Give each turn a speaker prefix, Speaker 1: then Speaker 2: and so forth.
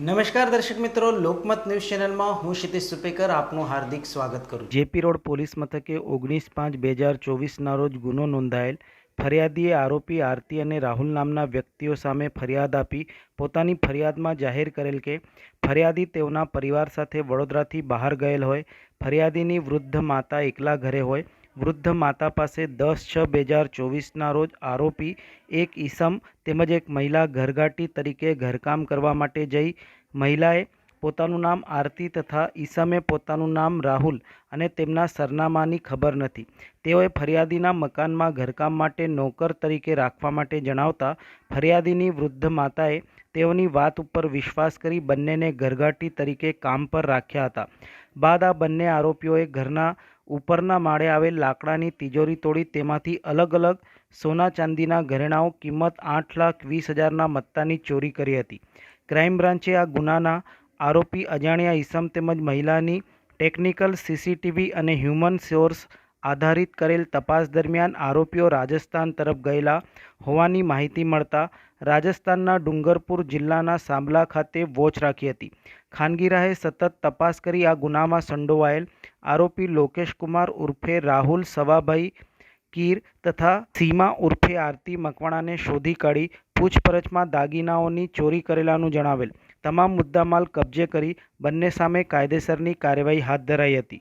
Speaker 1: નમસ્કાર દર્શક મિત્રો, લોકમત ન્યૂઝ ચેનલમાં હું ક્ષિતિશ સુપેકર આપનું હાર્દિક સ્વાગત કરું જેપી રોડ પોલીસ મથકે ઓગણીસ પાંચ બે હજાર ચોવીસના રોજ ગુનો નોંધાયેલ ફરિયાદીએ આરોપી આરતી અને રાહુલ નામના વ્યક્તિઓ સામે ફરિયાદ આપી પોતાની ફરિયાદમાં જાહેર કરેલ કે ફરિયાદી તેઓના પરિવાર સાથે વડોદરાથી બહાર ગયેલ હોય, ફરિયાદીની વૃદ્ધ માતા એકલા ઘરે હોય વૃદ્ધ માતા પાસે દસ છ બે હજાર ચોવીસના રોજ આરોપી એક ઈસમ તેમજ એક મહિલા ઘરઘાટી તરીકે ઘરકામ કરવા માટે જઈ મહિલાએ પોતાનું નામ આરતી તથા ઈસમે પોતાનું નામ રાહુલ અને તેમના સરનામાની ખબર નથી. તેઓએ ફરિયાદીના મકાનમાં ઘરકામ માટે નોકર તરીકે રાખવા માટે જણાવતા ફરિયાદીની વૃદ્ધ માતાએ તેઓની વાત ઉપર વિશ્વાસ કરી બંનેને ઘરઘાટી તરીકે કામ પર રાખ્યા હતા. બાદ આ બંને આરોપીઓએ ઘરના ઉપરના માળે આવેલ લાકડાની તિજોરી તોડી તેમાંથી અલગ અલગ સોના ચાંદીના ઘરેણાઓ કિંમત આઠ લાખ વીસ હજારના મત્તાની ચોરી કરી હતી. ક્રાઇમ બ્રાન્ચે આ ગુનાના આરોપી અજાણ્યા ઈસમ તેમજ મહિલાની ટેકનિકલ સીસીટીવી અને હ્યુમન સોર્સ આધારિત કરેલ તપાસ દરમિયાન આરોપીઓ રાજસ્થાન તરફ ગયેલા હોવાની માહિતી મળતા રાજસ્થાનના ડુંગરપુર જિલ્લાના સાંભલા ખાતે વોચ રાખી હતી. ખાનગી રાહે સતત તપાસ કરી આ ગુનામાં સંડોવાયેલ આરોપી લોકેશ કુમાર ઉર્ફે રાહુલ સવાભાઈ કીર તથા સીમા ઉર્ફે આરતી મકવાણાને શોધી કાઢી પૂછપરછમાં દાગીનાઓની ચોરી કરેલાનું જણાવેલ. તમામ મુદ્દામાલ કબજે કરી બંને સામે કાયદેસરની કાર્યવાહી હાથ ધરાઈ હતી.